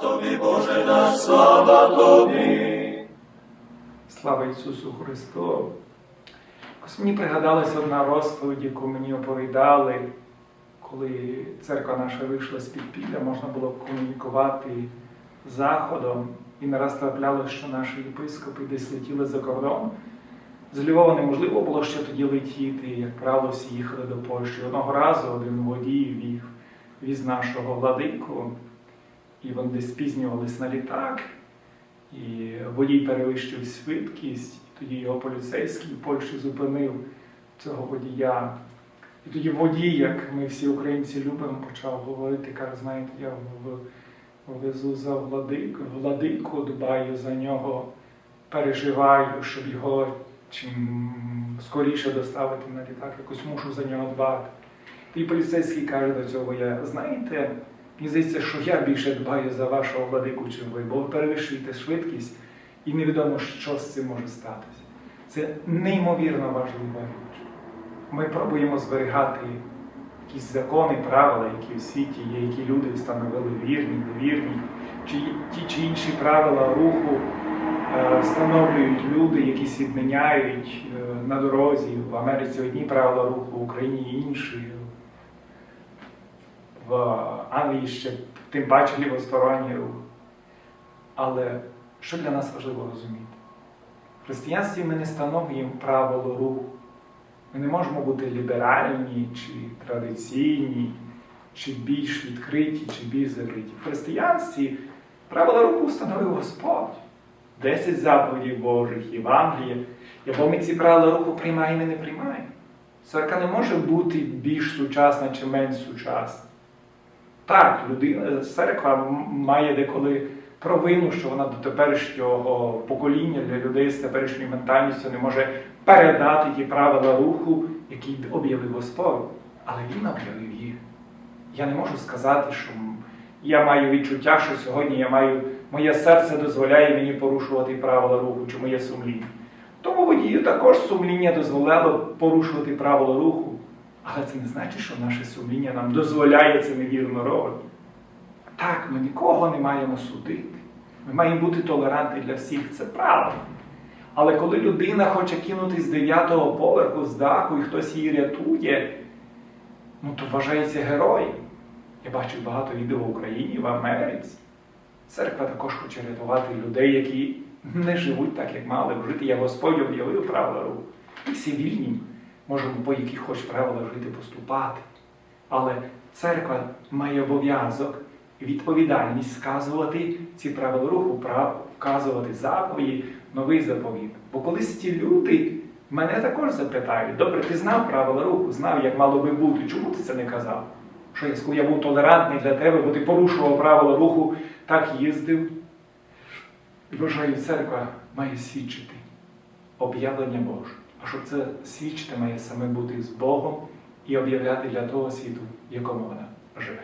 тобі, Боже наш, слава тобі. Слава Ісусу Христу! Ось мені пригадалася одна розповідь, яку мені оповідали, коли церква наша вийшла з підпілля, можна було комунікувати Заходом. І не раз траплялося, що наші єпископи десь летіли за кордон. З Львова неможливо було ще тоді летіти, як правило, всі їхали до Польщі. Одного разу один водій вів, віз нашого владику, і вони спізнювались на літак. І водій перевищив швидкість, і тоді його поліцейський в Польщі зупинив цього водія. І тоді водій, як ми всі українці любимо, почав говорити, каже, знаєте, я везу за владику, владику, дбаю за нього, переживаю, щоб його чим скоріше доставити на літак, якось мушу за нього дбати. І поліцейський каже до цього, я знаєте, Мені здається, що я більше дбаю за вашого владику, чим ви, бо ви перевищуєте швидкість і невідомо, що з цим може статися. Це неймовірно важлива річ. Ми пробуємо зберігати якісь закони, правила, які в світі є, які люди встановили вірні, невірні, чи ті чи інші правила руху е, встановлюють люди, якісь відміняють е, на дорозі. В Америці одні правила руху, в Україні інші в Англії ще тим паче лівосторонній рух. Але що для нас важливо розуміти? В християнстві ми не встановлюємо правило руху. Ми не можемо бути ліберальні, чи традиційні, чи більш відкриті, чи більш закриті. В християнстві правила руху встановив Господь. Десять заповідей Божих, Євангелія. Або ми ці правила руху приймаємо і не приймаємо. Церква не може бути більш сучасна чи менш сучасна. Так, людина, церква має деколи провину, що вона до теперішнього покоління для людей з теперішньою ментальністю не може передати ті правила руху, які об'явив Господь. Але він об'явив їх. Я не можу сказати, що я маю відчуття, що сьогодні я маю, моє серце дозволяє мені порушувати правила руху, чи моє сумління. Тому водію також сумління дозволяло порушувати правила руху. Але це не значить, що наше сумління нам дозволяє це невірно робити. Так, ми нікого не маємо судити. Ми маємо бути толерантні для всіх, це правда. Але коли людина хоче кинути з дев'ятого поверху з даху і хтось її рятує, ну то вважається героєм. Я бачив багато відео в Україні, в Америці. Церква також хоче рятувати людей, які не живуть так, як мали б жити. Я Господь об'явив правила руху. Ми всі вільні можемо по яких хоч правилах жити поступати. Але церква має обов'язок відповідальність сказувати ці правила руху, вказувати заповіді, новий заповіт. Бо колись ті люди мене також запитають: добре, ти знав правила руху, знав, як мало би бути. Чому ти це не казав? Що я я був толерантний для тебе, бо ти порушував правила руху, так їздив. І вважаю, церква має свідчити об'явлення Боже. А щоб це свідчити, має саме бути з Богом і об'являти для того світу, в якому вона живе.